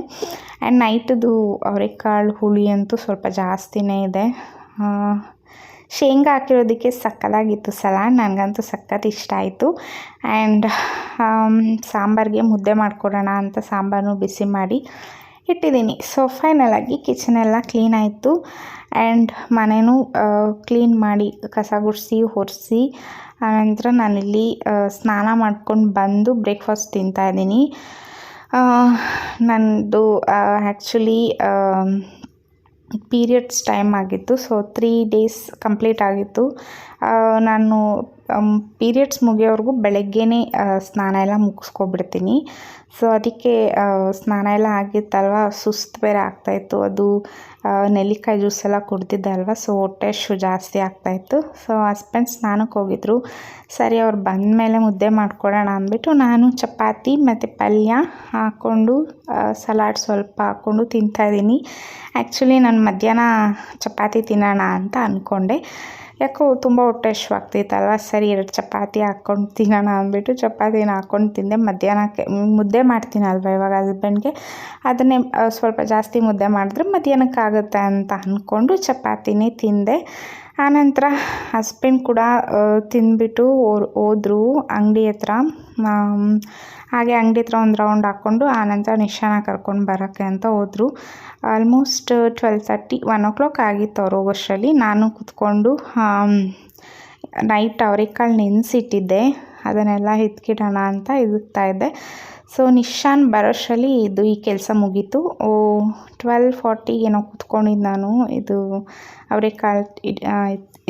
[SPEAKER 1] ಆ್ಯಂಡ್ ನೈಟದು ಅವರೆಕಾಳು ಹುಳಿ ಅಂತೂ ಸ್ವಲ್ಪ ಜಾಸ್ತಿನೇ ಇದೆ. ಶೇಂಗಾ ಹಾಕಿರೋದಕ್ಕೆ ಸಕ್ಕತ್ತಾಗಿತ್ತು ಸಲಾಡ್ ನನಗಂತೂ ಸಖತ್ ಇಷ್ಟ ಆಯಿತು. ಆ್ಯಂಡ್ ಸಾಂಬಾರಿಗೆ ಮುದ್ದೆ ಮಾಡಿಕೊಡೋಣ ಅಂತ ಸಾಂಬಾರನ್ನು ಬಿಸಿ ಮಾಡಿ ಇಟ್ಟಿದ್ದೀನಿ. ಸೊ ಫೈನಲಾಗಿ ಎಲ್ಲ ಕ್ಲೀನ್ ಆಯಿತು. ಆ್ಯಂಡ್ ಮನೆಯೂ ಕ್ಲೀನ್ ಮಾಡಿ ಕಸ ಗುಡಿಸಿ, ಒರೆಸಿ, ಆನಂತರ ನಾನಿಲ್ಲಿ ಸ್ನಾನ ಮಾಡ್ಕೊಂಡು ಬಂದು ಬ್ರೇಕ್ಫಾಸ್ಟ್ ತಿಂತಾಯಿದ್ದೀನಿ ನನ್ನದು ಆ್ಯಕ್ಚುಲಿ ಪೀರಿಯಡ್ಸ್ ಟೈಮ್ ಆಗಿತ್ತು. ಸೊ ತ್ರೀ ಡೇಸ್ ಕಂಪ್ಲೀಟ್ ಆಗಿತ್ತು. ನಾನು ಪೀರಿಯಡ್ಸ್ ಮುಗಿಯೋವರೆಗೂ ಬೆಳಗ್ಗೆನೇ ಸ್ನಾನ ಎಲ್ಲ ಮುಗಿಸ್ಕೊಬಿಡ್ತೀನಿ. ಸೊ ಅದಕ್ಕೆ ಸ್ನಾನ ಎಲ್ಲ ಆಗಿತ್ತಲ್ವ? ಸುಸ್ತು ಬೇರೆ ಆಗ್ತಾಯಿತ್ತು ಅದು ನೆಲ್ಲಿಕಾಯಿ ಜ್ಯೂಸ್ ಎಲ್ಲ ಕುಡ್ದಿದ್ದೆ ಅಲ್ವಾ? ಸೊ ಹೊಟ್ಟೆ ಶು ಜಾಸ್ತಿ ಆಗ್ತಾಯಿತ್ತು ಸೊ ಹಸ್ಬೆಂಡ್ ಸ್ನಾನಕ್ಕೆ ಹೋಗಿದ್ರು. ಸರಿ, ಅವ್ರು ಬಂದ ಮೇಲೆ ಮುದ್ದೆ ಮಾಡ್ಕೊಡೋಣ ಅಂದ್ಬಿಟ್ಟು ನಾನು ಚಪಾತಿ ಮತ್ತು ಪಲ್ಯ ಹಾಕ್ಕೊಂಡು ಸಲಾಡ್ ಸ್ವಲ್ಪ ಹಾಕ್ಕೊಂಡು ತಿಂತಾಯಿದ್ದೀನಿ ಆ್ಯಕ್ಚುಲಿ ನಾನು ಮಧ್ಯಾಹ್ನ ಚಪಾತಿ ತಿನ್ನೋಣ ಅಂತ ಅಂದ್ಕೊಂಡೆ ಯಾಕೋ ತುಂಬ ಹೊಟ್ಟೆ ಹಶ್ವಾಗ್ತಿತ್ತಲ್ವ ಸರಿ, ಎರಡು ಚಪಾತಿ ಹಾಕ್ಕೊಂಡು ತಿನ್ನೋಣ ಅಂದ್ಬಿಟ್ಟು ಚಪಾತಿನ ಹಾಕ್ಕೊಂಡು ತಿಂದೆ. ಮಧ್ಯಾಹ್ನಕ್ಕೆ, ಮುದ್ದೆ ಮಾಡ್ತೀನಲ್ವ ಇವಾಗ ಹಸ್ಬೆಂಡ್ಗೆ ಅದನ್ನೇ ಸ್ವಲ್ಪ ಜಾಸ್ತಿ ಮುದ್ದೆ ಮಾಡಿದ್ರೆ ಮಧ್ಯಾಹ್ನಕ್ಕಾಗುತ್ತೆ ಅಂತ ಅಂದ್ಕೊಂಡು ಚಪಾತಿನೇ ತಿಂದೆ. ಆನಂತರ ಹಸ್ಬೆಂಡ್ ಕೂಡ ತಿಂದ್ಬಿಟ್ಟು ಹೋದ್ರು ಅಂಗಡಿ ಹತ್ರ. ಹಾಗೆ ಅಂಗಡಿ ಹತ್ರ ಒಂದು ರೌಂಡ್ ಹಾಕ್ಕೊಂಡು ಆನಂತರ ನಿಶಾನ ಕರ್ಕೊಂಡು ಬರೋಕ್ಕೆ ಅಂತ ಹೋದರು. Almost twelve thirty one o'clock ಆಗಿತ್ತು ಅವ್ರು ಹೋಗೋಷ್ಟರಲ್ಲಿ ನಾನು ಕೂತ್ಕೊಂಡು ನೈಟ್ ಅವರೆಕಾಳು ನೆನೆಸಿಟ್ಟಿದ್ದೆ. ಅದನ್ನೆಲ್ಲ ಎತ್ಕಿಡೋಣ ಅಂತ ಇದ್ದೆ. ಸೊ ನಿಶಾನ್ ಬರೋಷ್ಟರಲ್ಲಿ ಇದು ಈ ಕೆಲಸ ಮುಗೀತು. ಓ ಟ್ವೆಲ್ ಫಾರ್ಟಿ ಏನೋ ಕೂತ್ಕೊಂಡಿದ್ದು ನಾನು ಇದು ಅವರೆಕಾಳು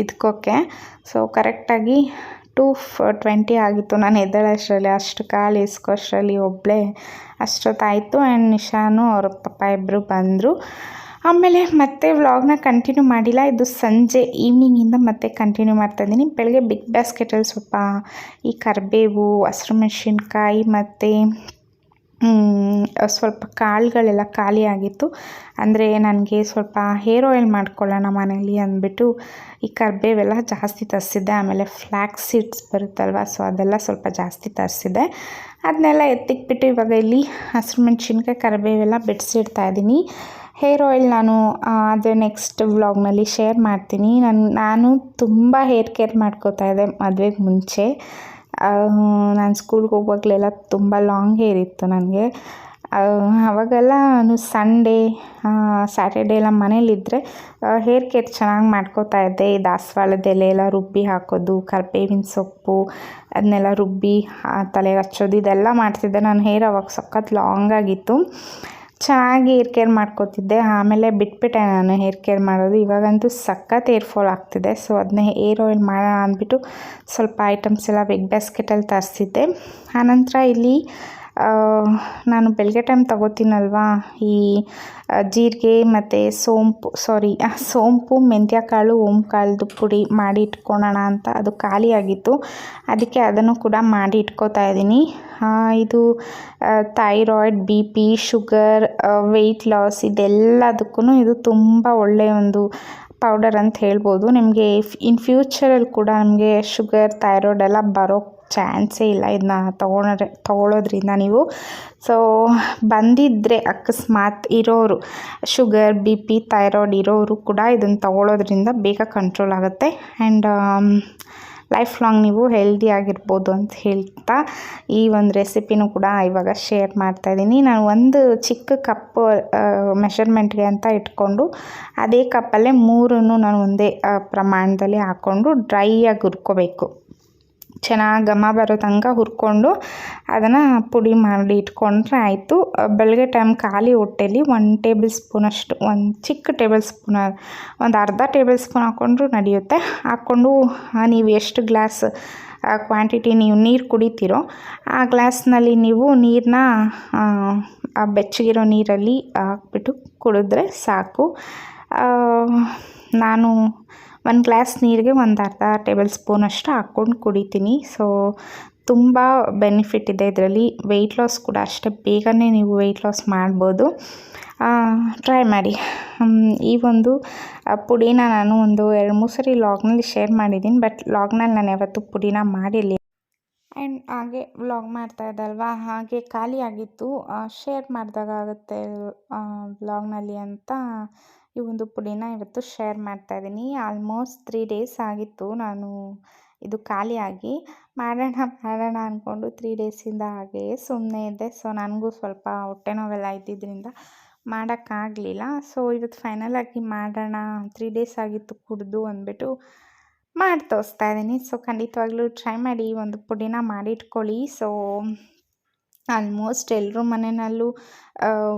[SPEAKER 1] ಇದ್ಕೋಕ್ಕೆ. ಸೊ ಕರೆಕ್ಟಾಗಿ ಟು ಟ್ವೆಂಟಿ ಆಗಿತ್ತು. ನಾನು ಎದ್ದೇಳೋಷ್ಟರಲ್ಲಿ ಅಷ್ಟು ಕಾಲು ಇಸ್ಕೋಷ್ಟರಲ್ಲಿ ಒಬ್ಬಳೇ ಅಷ್ಟೊತ್ತಾಯಿತು ಆ್ಯಂಡ್ ನಿಶಾನು ಅವ್ರ ಪಪ್ಪ ಇಬ್ಬರು ಬಂದರು. ಆಮೇಲೆ ಮತ್ತೆ ವ್ಲಾಗ್ನ ಕಂಟಿನ್ಯೂ ಮಾಡಿಲ್ಲ. ಇದು ಸಂಜೆ ಈವ್ನಿಂಗಿಂದ ಮತ್ತೆ ಕಂಟಿನ್ಯೂ ಮಾಡ್ತಾಯಿದ್ದೀನಿ ಬೆಳಗ್ಗೆ ಬಿಗ್ ಬ್ಯಾಸ್ಕೆಟಲ್ಲಿ ಸ್ವಲ್ಪ ಈ ಕರಿಬೇವು, ಹಸಿರು ಮೆಣಸಿನ್ಕಾಯಿ ಮತ್ತು ಸ್ವಲ್ಪ ಕಾಳುಗಳೆಲ್ಲ ಖಾಲಿಯಾಗಿತ್ತು ಅಂದರೆ ನನಗೆ ಸ್ವಲ್ಪ ಹೇರ್ ಆಯಿಲ್ ಮಾಡ್ಕೊಳ್ಳೋಣ ಮನೇಲಿ ಅಂದ್ಬಿಟ್ಟು ಈ ಕರಿಬೇವೆಲ್ಲ ಜಾಸ್ತಿ ತರಿಸಿದ್ದೆ. ಆಮೇಲೆ ಫ್ಲ್ಯಾಕ್ಸ್ ಸೀಡ್ಸ್ ಬರುತ್ತಲ್ವ ಸೊ ಅದೆಲ್ಲ ಸ್ವಲ್ಪ ಜಾಸ್ತಿ ತರಿಸಿದ್ದೆ. ಅದನ್ನೆಲ್ಲ ಎತ್ತಿಕ್ಬಿಟ್ಟು ಇವಾಗ ಇಲ್ಲಿ ಹಸಿರು ಮೆಣಸಿನ್ಕಾಯಿ ಕರಿಬೇವೆಲ್ಲ ಬಿಡಿಸಿಡ್ತಾ ಇದ್ದೀನಿ. ಹೇರ್ ಆಯಿಲ್ ನಾನು ಅದು ನೆಕ್ಸ್ಟ್ ವ್ಲಾಗ್ನಲ್ಲಿ ಶೇರ್ ಮಾಡ್ತೀನಿ. ನಾನು ನಾನು ತುಂಬ ಹೇರ್ ಕೇರ್ ಮಾಡ್ಕೋತಾ ಇದ್ದೆ ಮದುವೆಗೆ ಮುಂಚೆ. ನಾನು ಸ್ಕೂಲ್ಗೆ ಹೋಗುವಾಗಲೆಲ್ಲ ತುಂಬ ಲಾಂಗ್ ಹೇರ್ ಇತ್ತು ನನಗೆ. ಅವಾಗೆಲ್ಲ ನಾನು ಸಂಡೇ ಸ್ಯಾಟರ್ಡೆ ಎಲ್ಲ ಮನೇಲಿದ್ದರೆ ಹೇರ್ ಕೇರ್ ಚೆನ್ನಾಗಿ ಮಾಡ್ಕೋತಾ ಇದ್ದೆ. ಈ ದಾಸವಾಳದ ಎಲೆ ಎಲ್ಲ ರುಬ್ಬಿ ಹಾಕೋದು, ಕರ್ಬೇವಿನ ಸೊಪ್ಪು ಅದನ್ನೆಲ್ಲ ರುಬ್ಬಿ ತಲೆಗೆ ಹಚ್ಚೋದು, ಇದೆಲ್ಲ ಮಾಡ್ತಿದ್ದೆ. ನಾನು ಹೇರ್ ಅವಾಗ ಸಖತ್ ಲಾಂಗ್ ಆಗಿತ್ತು. ಚೆನ್ನಾಗಿ ಹೇರ್ ಕೇರ್ ಮಾಡ್ಕೋತಿದ್ದೆ. ಆಮೇಲೆ ಬಿಟ್ಬಿಟ್ಟೆ ನಾನು ಹೇರ್ ಕೇರ್ ಮಾಡೋದು. ಇವಾಗಂತೂ ಸಖತ್ ಏರ್ ಫಾಲ್ ಆಗ್ತಿದೆ. ಸೊ ಅದನ್ನೇ ಏರ್ ಆಯಿಲ್ ಮಾಡೋಣ ಅಂದ್ಬಿಟ್ಟು ಸ್ವಲ್ಪ ಐಟಮ್ಸ್ ಎಲ್ಲ ಬಿಗ್ ಬ್ಯಾಸ್ಕೆಟಲ್ಲಿ ತರಿಸಿದ್ದೆ ಆನಂತರ ಇಲ್ಲಿ ನಾನು ಬೆಳಗ್ಗೆ ಟೈಮ್ ತಗೋತೀನಲ್ವಾ? ಈ ಜೀರಿಗೆ ಮತ್ತು ಸೋಂಪು ಸಾರಿ ಸೋಂಪು ಮೆಂತ್ಯ ಕಾಳು ಕಾಳ್ದು ಪುಡಿ ಮಾಡಿ ಇಟ್ಕೊಳ್ಳೋಣ ಅಂತ ಅದು ಖಾಲಿಯಾಗಿತ್ತು ಅದಕ್ಕೆ ಅದನ್ನು ಕೂಡ ಮಾಡಿ ಇಟ್ಕೋತಾ ಇದ್ದೀನಿ. ಇದು thyroid B P sugar weight loss ಇದೆಲ್ಲದಕ್ಕೂ ಇದು ತುಂಬ ಒಳ್ಳೆಯ ಒಂದು ಪೌಡರ್ ಅಂತ ಹೇಳ್ಬೋದು. ನಿಮಗೆ ಇನ್ ಫ್ಯೂಚರಲ್ಲಿ ಕೂಡ ನಮಗೆ ಶುಗರ್ ಥೈರಾಯ್ಡ್ ಎಲ್ಲ ಬರೋ ಚಾನ್ಸೇ ಇಲ್ಲ ಇದನ್ನ ತೊಗೊಳೋದ್ರೆ ತೊಗೊಳೋದ್ರಿಂದ ನೀವು. ಸೊ ಬಂದಿದ್ದರೆ ಅಕಸ್ಮಾತ್ ಇರೋರು, ಶುಗರ್, ಬಿ ಪಿ, ಥೈರಾಯ್ಡ್ ಇರೋರು ಕೂಡ ಇದನ್ನು ತೊಗೊಳೋದ್ರಿಂದ ಬೇಗ ಕಂಟ್ರೋಲ್ ಆಗುತ್ತೆ. ಆ್ಯಂಡ್ ಲೈಫ್ ಲಾಂಗ್ ನೀವು ಹೆಲ್ದಿ ಆಗಿರ್ಬೋದು ಅಂತ ಹೇಳ್ತಾ ಈ ಒಂದು ರೆಸಿಪಿನೂ ಕೂಡ ಇವಾಗ ಶೇರ್ ಮಾಡ್ತಾಯಿದ್ದೀನಿ ನಾನು ಒಂದು ಚಿಕ್ಕ ಕಪ್ ಮೆಷರ್ಮೆಂಟ್ಗೆ ಅಂತ ಇಟ್ಕೊಂಡು ಅದೇ ಕಪ್ಪಲ್ಲೇ ಮೂರನ್ನು ನಾನು ಒಂದೇ ಪ್ರಮಾಣದಲ್ಲಿ ಹಾಕ್ಕೊಂಡು ಡ್ರೈಯಾಗಿ ಹುರ್ಕೋಬೇಕು. ಚೆನ್ನಾಗಿ ಘಮ ಬರೋ ತನಕ ಹುರ್ಕೊಂಡು ಅದನ್ನು ಪುಡಿ ಮಾಡಿ ಇಟ್ಕೊಂಡ್ರೆ ಆಯಿತು. ಬೆಳಗ್ಗೆ ಟೈಮ್ ಖಾಲಿ ಹೊಟ್ಟೆಲಿ ಒಂದು ಟೇಬಲ್ ಸ್ಪೂನ್ ಅಷ್ಟು, ಒಂದು ಚಿಕ್ಕ ಟೇಬಲ್ ಸ್ಪೂನ್ ಒಂದು ಅರ್ಧ ಟೇಬಲ್ ಸ್ಪೂನ್ ಹಾಕ್ಕೊಂಡ್ರು ನಡೆಯುತ್ತೆ. ಹಾಕ್ಕೊಂಡು ನೀವು ಎಷ್ಟು ಗ್ಲಾಸ್ ಕ್ವಾಂಟಿಟಿ ನೀವು ನೀರು ಕುಡಿತೀರೋ, ಆ ಗ್ಲಾಸ್ನಲ್ಲಿ ನೀವು ನೀರನ್ನ ಬೆಚ್ಚಗಿರೋ ನೀರಲ್ಲಿ ಹಾಕ್ಬಿಟ್ಟು ಕುಡಿದ್ರೆ ಸಾಕು. ನಾನು ಒಂದು ಗ್ಲಾಸ್ ನೀರಿಗೆ ಒಂದು ಅರ್ಧ ಟೇಬಲ್ ಸ್ಪೂನ್ ಸ್ಪೂನಷ್ಟು ಹಾಕ್ಕೊಂಡು ಕುಡಿತೀನಿ. ಸೊ ತುಂಬ ಬೆನಿಫಿಟ್ ಇದೆ ಇದರಲ್ಲಿ. ವೆಯ್ಟ್ ಲಾಸ್ ಕೂಡ ಅಷ್ಟೇ. ಬೇಗನೆ ನೀವು ವೆಯ್ಟ್ ಲಾಸ್ ಮಾಡ್ಬೋದು. ಟ್ರೈ ಮಾಡಿ. ಈ ಒಂದು ಪುಡಿನ ನಾನು ಒಂದು ಎರಡು, ಮೂರು ಸರಿ ಲಾಗ್ನಲ್ಲಿ ಶೇರ್ ಮಾಡಿದ್ದೀನಿ ಬಟ್ ಲಾಗ್ನಲ್ಲಿ ನಾನು ಯಾವತ್ತೂ ಪುಡಿನ ಮಾಡಿಲ್ಲ ಆ್ಯಂಡ್ ಹಾಗೆ ವ್ಲಾಗ್ ಮಾಡ್ತಾ ಇದ್ದಲ್ವಾ? ಹಾಗೆ ಖಾಲಿ ಆಗಿತ್ತು ಶೇರ್ ಮಾಡಿದಾಗ ಆಗುತ್ತೆ ವ್ಲಾಗ್ನಲ್ಲಿ ಅಂತ. ಈ ಒಂದು ಪುಡಿನ ಇವತ್ತು ಶೇರ್ ಮಾಡ್ತಾ ಇದ್ದೀನಿ. ಆಲ್ಮೋಸ್ಟ್ ತ್ರೀ ಡೇಸ್ ಆಗಿತ್ತು ನಾನು ಇದು ಖಾಲಿಯಾಗಿ. ಮಾಡೋಣ ಮಾಡೋಣ ಅಂದ್ಕೊಂಡು ತ್ರೀ ಡೇಸಿಂದ ಹಾಗೆ ಸುಮ್ಮನೆ ಇದ್ದೆ. ಸೊ ನನಗೂ ಸ್ವಲ್ಪ ಹೊಟ್ಟೆ ನೋವೆಲ್ಲ ಇದ್ದಿದ್ದರಿಂದ ಮಾಡೋಕ್ಕಾಗಲಿಲ್ಲ ಸೊ ಇವತ್ತು ಫೈನಲಾಗಿ ಮಾಡೋಣ ತ್ರೀ ಡೇಸ್ ಆಗಿತ್ತು ಕುಡಿದು ಅಂದ್ಬಿಟ್ಟು ಮಾಡಿ ತೋರಿಸ್ತಾ ಇದ್ದೀನಿ. ಸೊ ಖಂಡಿತವಾಗ್ಲೂ ಟ್ರೈ ಮಾಡಿ ಒಂದು ಪುಡಿನ ಮಾಡಿಟ್ಕೊಳ್ಳಿ ಸೊ ಆಲ್ಮೋಸ್ಟ್ ಎಲ್ಲರೂ ಮನೆಯಲ್ಲೂ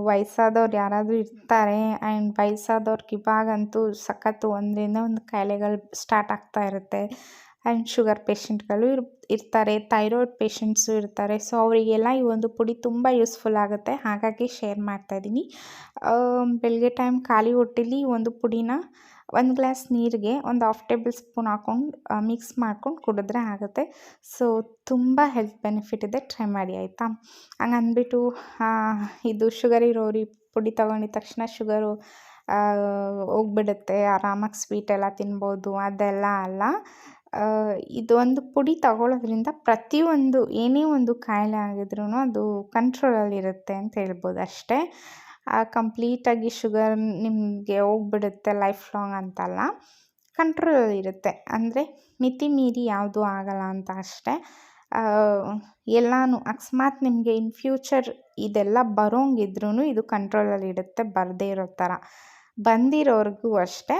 [SPEAKER 1] ವಯಸ್ಸಾದವ್ರು ಯಾರಾದರೂ ಇರ್ತಾರೆ ಆ್ಯಂಡ್ ವಯಸ್ಸಾದವ್ರಿಗೆ ಇವಾಗಂತೂ ಸಖತ್ತು ಒಂದರಿಂದ ಒಂದು ಕಾಯಿಲೆಗಳು ಸ್ಟಾರ್ಟ್ ಆಗ್ತಾ ಇರುತ್ತೆ. ಆ್ಯಂಡ್ ಶುಗರ್ ಪೇಷಂಟ್ಗಳು ಇರ್, ಇರ್ತಾರೆ, ಥೈರಾಯ್ಡ್ ಪೇಷಂಟ್ಸು ಇರ್ತಾರೆ. ಸೊ ಅವರಿಗೆಲ್ಲ ಈ ಒಂದು ಪುಡಿ ತುಂಬ ಯೂಸ್ಫುಲ್ ಆಗುತ್ತೆ. ಹಾಗಾಗಿ ಶೇರ್ ಮಾಡ್ತಾಯಿದ್ದೀನಿ ಬೆಳಗ್ಗೆ ಟೈಮ್ ಖಾಲಿ ಹೊಟ್ಟೆಲಿ ಒಂದು ಪುಡಿನ ಒಂದು ಗ್ಲಾಸ್ ನೀರಿಗೆ ಒಂದು ಹಾಫ್ ಟೇಬಲ್ ಸ್ಪೂನ್ ಹಾಕ್ಕೊಂಡು ಮಿಕ್ಸ್ ಮಾಡ್ಕೊಂಡು ಕುಡಿದ್ರೆ ಆಗುತ್ತೆ. ಸೊ ತುಂಬ ಹೆಲ್ತ್ ಬೆನಿಫಿಟ್ ಇದೆ ಟ್ರೈ ಮಾಡಿ ಆಯಿತಾ? ಹಂಗೆ ಅಂದ್ಬಿಟ್ಟು ಇದು ಶುಗರ್ ಇರೋರಿ ಪುಡಿ ತೊಗೊಂಡಿದ ತಕ್ಷಣ ಶುಗರು ಹೋಗ್ಬಿಡುತ್ತೆ. ಆರಾಮಾಗಿ ಸ್ವೀಟ್ ಎಲ್ಲ ತಿನ್ಬೋದು, ಅದೆಲ್ಲ ಅಲ್ಲ. ಇದೊಂದು ಪುಡಿ ತಗೊಳ್ಳೋದ್ರಿಂದ ಪ್ರತಿಯೊಂದು ಏನೇ ಒಂದು ಕಾಯಿಲೆ ಆಗಿದ್ರೂ ಅದು ಕಂಟ್ರೋಲಲ್ಲಿರುತ್ತೆ ಅಂತ ಹೇಳ್ಬೋದು ಅಷ್ಟೇ. ಕಂಪ್ಲೀಟಾಗಿ ಶುಗರ್ ನಿಮಗೆ ಹೋಗ್ಬಿಡುತ್ತೆ ಲೈಫ್ ಲಾಂಗ್ ಅಂತಲ್ಲ ಕಂಟ್ರೋಲಲ್ಲಿರುತ್ತೆ ಅಂದರೆ ಮಿತಿ ಮೀರಿ ಯಾವುದೂ ಆಗಲ್ಲ ಅಂತ ಅಷ್ಟೇ. ಎಲ್ಲನೂ ಅಕಸ್ಮಾತ್ ನಿಮಗೆ ಇನ್ ಫ್ಯೂಚರ್ ಇದೆಲ್ಲ ಬರೋಂಗಿದ್ರೂ ಇದು ಕಂಟ್ರೋಲಲ್ಲಿ ಇಡುತ್ತೆ, ಬರದೇ ಇರೋ ಥರ. ಬಂದಿರೋರಿಗೂ ಅಷ್ಟೇ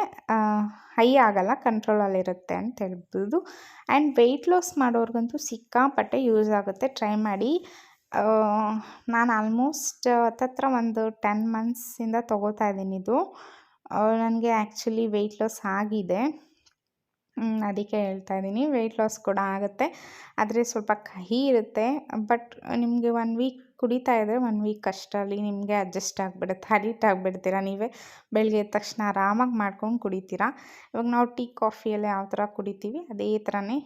[SPEAKER 1] ಹೈ ಆಗಲ್ಲ ಕಂಟ್ರೋಲಲ್ಲಿರುತ್ತೆ ಅಂತ ಹೇಳ್ಬೋದು. ಆ್ಯಂಡ್ ವೆಯ್ಟ್ ಲಾಸ್ ಮಾಡೋರ್ಗಂತೂ ಸಿಕ್ಕಾಪಟ್ಟೆ ಯೂಸ್ ಆಗುತ್ತೆ. ಟ್ರೈ ಮಾಡಿ. ನಾನು ಆಲ್ಮೋಸ್ಟ್ ಹತ್ತತ್ರ ಒಂದು ಟೆನ್ ಮಂತ್ಸಿಂದ ತೊಗೋತಾ ಇದ್ದೀನಿ ಇದು. ನನಗೆ ಆ್ಯಕ್ಚುಲಿ ವೆಯ್ಟ್ ಲಾಸ್ ಆಗಿದೆ. ಅದಕ್ಕೆ ಹೇಳ್ತಾ ಇದ್ದೀನಿ. ವೆಯ್ಟ್ ಲಾಸ್ ಕೂಡ ಆಗುತ್ತೆ. ಆದರೆ ಸ್ವಲ್ಪ ಕಹಿ ಇರುತ್ತೆ. ಬಟ್ ನಿಮಗೆ ಒನ್ ವೀಕ್ ಕುಡಿತಾ ಇದ್ದರೆ ಒನ್ ವೀಕ್ ಅಷ್ಟರಲ್ಲಿ ನಿಮಗೆ ಅಡ್ಜಸ್ಟ್ ಆಗಿಬಿಡುತ್ತೆ. ಅಡಿಕ್ಟ್ ಆಗಿಬಿಡ್ತೀರ ನೀವೇ? ಬೆಳಗ್ಗೆ ಎದ್ದ ತಕ್ಷಣ ಆರಾಮಾಗಿ ಮಾಡ್ಕೊಂಡು ಕುಡಿತೀರಾ? ಇವಾಗ ನಾವು ಟೀ ಕಾಫಿಯಲ್ಲಿ ಯಾವ ಥರ ಕುಡಿತೀವಿ, ಅದೇ ಥರನೇ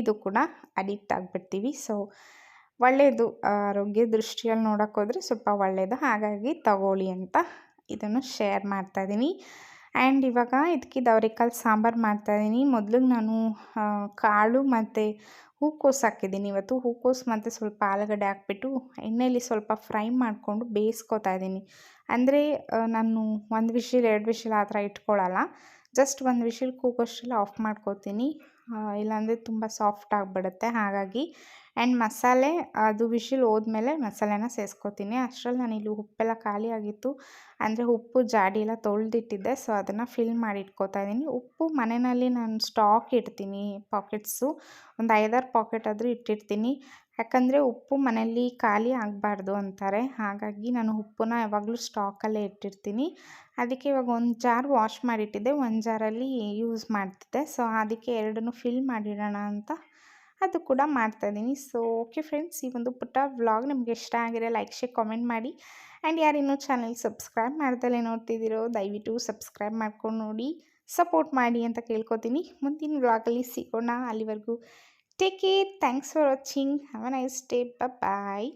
[SPEAKER 1] ಇದು ಕೂಡ ಅಡಿಕ್ಟ್ ಆಗಿಬಿಡ್ತೀವಿ. ಸೊ ಒಳ್ಳೆಯದು ಆರೋಗ್ಯ ದೃಷ್ಟಿಯಲ್ಲಿ ನೋಡೋಕೆ ಹೋದರೆ ಸ್ವಲ್ಪ ಒಳ್ಳೆಯದು ಹಾಗಾಗಿ ತಗೊಳ್ಳಿ ಅಂತ ಇದನ್ನು ಶೇರ್ ಮಾಡ್ತಾಯಿದ್ದೀನಿ ಆ್ಯಂಡ್ ಇವಾಗ ಇದಕ್ಕೆ ದವರೆಕಾಳು ಸಾಂಬಾರು ಮಾಡ್ತಾಯಿದ್ದೀನಿ ಮೊದಲಿಗೆ ನಾನು ಕಾಳು ಮತ್ತು ಹೂಕೋಸು ಹಾಕಿದ್ದೀನಿ. ಇವತ್ತು ಹೂಕೋಸು ಮತ್ತು ಸ್ವಲ್ಪ ಆಲೂಗಡ್ಡೆ ಹಾಕ್ಬಿಟ್ಟು ಎಣ್ಣೆಯಲ್ಲಿ ಸ್ವಲ್ಪ ಫ್ರೈ ಮಾಡಿಕೊಂಡು ಬೇಯಿಸ್ಕೊತಾ ಇದ್ದೀನಿ ಅಂದರೆ ನಾನು ಒಂದು ವಿಷಿಲ್, ಎರಡು ವಿಷಿಲ್ ಆ ಥರ ಇಟ್ಕೊಳ್ಳಲ್ಲ ಜಸ್ಟ್ ಒಂದು ವಿಷಿಲ್ ಕೂಗೋಷ್ಟರಲ್ಲಿ ಆಫ್ ಮಾಡ್ಕೋತೀನಿ. ಇಲ್ಲಾಂದರೆ ತುಂಬ ಸಾಫ್ಟ್ ಆಗಿಬಿಡುತ್ತೆ. ಹಾಗಾಗಿ ಆ್ಯಂಡ್ ಮಸಾಲೆ, ಅದು ವಿಶಿಲ್ ಹೋದ್ಮೇಲೆ ಮಸಾಲೆನ ಸೇರಿಸ್ಕೋತೀನಿ ಅಷ್ಟರಲ್ಲಿ ನಾನು ಇಲ್ಲಿ ಉಪ್ಪೆಲ್ಲ ಖಾಲಿ ಆಗಿತ್ತು. ಅಂದರೆ ಉಪ್ಪು ಜಾಡಿ ಎಲ್ಲ ತೊಳೆದಿಟ್ಟಿದ್ದೆ. ಸೊ ಅದನ್ನು ಫಿಲ್ ಮಾಡಿ ಇಟ್ಕೋತಾ ಇದ್ದೀನಿ. ಉಪ್ಪು ಮನೆಯಲ್ಲಿ ನಾನು ಸ್ಟಾಕ್ ಇಡ್ತೀನಿ ಪಾಕೆಟ್ಸು ಒಂದು ಐದಾರು ಪಾಕೆಟ್ ಆದರೂ ಇಟ್ಟಿರ್ತೀನಿ. ಯಾಕಂದರೆ ಉಪ್ಪು ಮನೆಯಲ್ಲಿ ಖಾಲಿ ಆಗಬಾರ್ದು ಅಂತಾರೆ. ಹಾಗಾಗಿ ನಾನು ಉಪ್ಪನ್ನ ಯಾವಾಗಲೂ ಸ್ಟಾಕಲ್ಲೇ ಇಟ್ಟಿರ್ತೀನಿ. ಅದಕ್ಕೆ ಇವಾಗ ಒಂದು ಜಾರ್ ವಾಶ್ ಮಾಡಿಟ್ಟಿದ್ದೆ. ಒಂದು ಜಾರಲ್ಲಿ ಯೂಸ್ ಮಾಡ್ತಿದ್ದೆ. ಸೊ ಅದಕ್ಕೆ ಎರಡನ್ನೂ ಫಿಲ್ ಮಾಡಿಡೋಣ ಅಂತ ಅದು ಕೂಡ ಮಾಡ್ತಾಯಿದ್ದೀನಿ ಸೊ ಓಕೆ ಫ್ರೆಂಡ್ಸ್ ಈ ಒಂದು ಪುಟ್ಟ ವ್ಲಾಗ್ ನಿಮಗೆ ಇಷ್ಟ ಆಗಿದೆ ಲೈಕ್ ಶೇರ್ ಕಾಮೆಂಟ್ ಮಾಡಿ. ಆ್ಯಂಡ್ ಯಾರು ಇನ್ನೂ ಚಾನಲ್ ಸಬ್ಸ್ಕ್ರೈಬ್ ಮಾಡ್ದಲೇ ನೋಡ್ತಿದ್ದೀರೋ, ದಯವಿಟ್ಟು ಸಬ್ಸ್ಕ್ರೈಬ್ ಮಾಡ್ಕೊಂಡು ನೋಡಿ ಸಪೋರ್ಟ್ ಮಾಡಿ ಅಂತ ಕೇಳ್ಕೊತೀನಿ. ಮುಂದಿನ ವ್ಲಾಗಲ್ಲಿ ಸಿಗೋಣ. ಅಲ್ಲಿವರೆಗೂ take care thanks for watching have a nice day bye